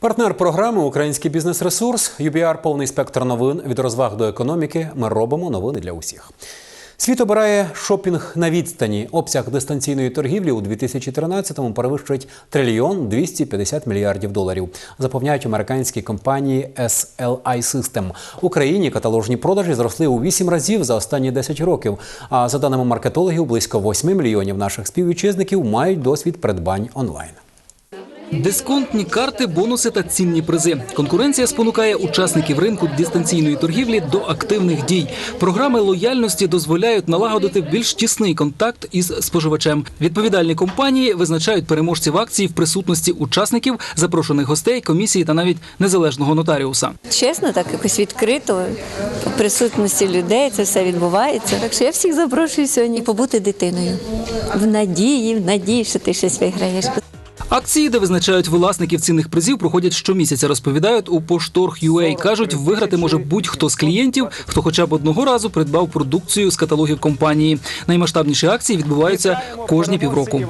Партнер програми Український бізнес-ресурс UBR – повний спектр новин від розваг до економіки. Ми робимо новини для усіх. Світ обирає шопінг на відстані. Обсяг дистанційної торгівлі у 2013-му перевищить трильйон 250 мільярдів доларів. Запевняють американські компанії SLI System. В Україні каталожні продажі зросли у 8 разів за останні 10 років. А за даними маркетологів, близько 8 мільйонів наших співвітчизників мають досвід придбань онлайн. Дисконтні карти, бонуси та цінні призи. Конкуренція спонукає учасників ринку дистанційної торгівлі до активних дій. Програми лояльності дозволяють налагодити більш тісний контакт із споживачем. Відповідальні компанії визначають переможців акції в присутності учасників, запрошених гостей, комісії та навіть незалежного нотаріуса. Чесно, так якось відкрито, в присутності людей це все відбувається. Так що я всіх запрошую сьогодні побути дитиною. В надії, в надії, що ти щось виграєш. Акції, де визначають власників цінних призів, проходять щомісяця. Розповідають у поштор.ua. кажуть, виграти може будь-хто з клієнтів, хто хоча б одного разу придбав продукцію з каталогів компанії. Наймасштабніші акції відбуваються кожні півроку.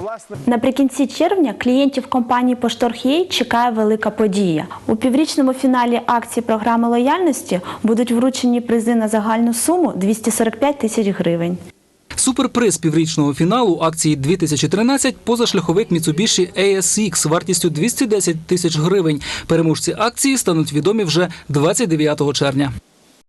Наприкінці червня клієнтів компанії Поштор.ua чекає велика подія. У піврічному фіналі акції програми лояльності будуть вручені призи на загальну суму 245 тисяч гривень. Суперприз піврічного фіналу акції 2013 – позашляховик Mitsubishi ASX вартістю 210 тисяч гривень. Переможці акції стануть відомі вже 29 червня.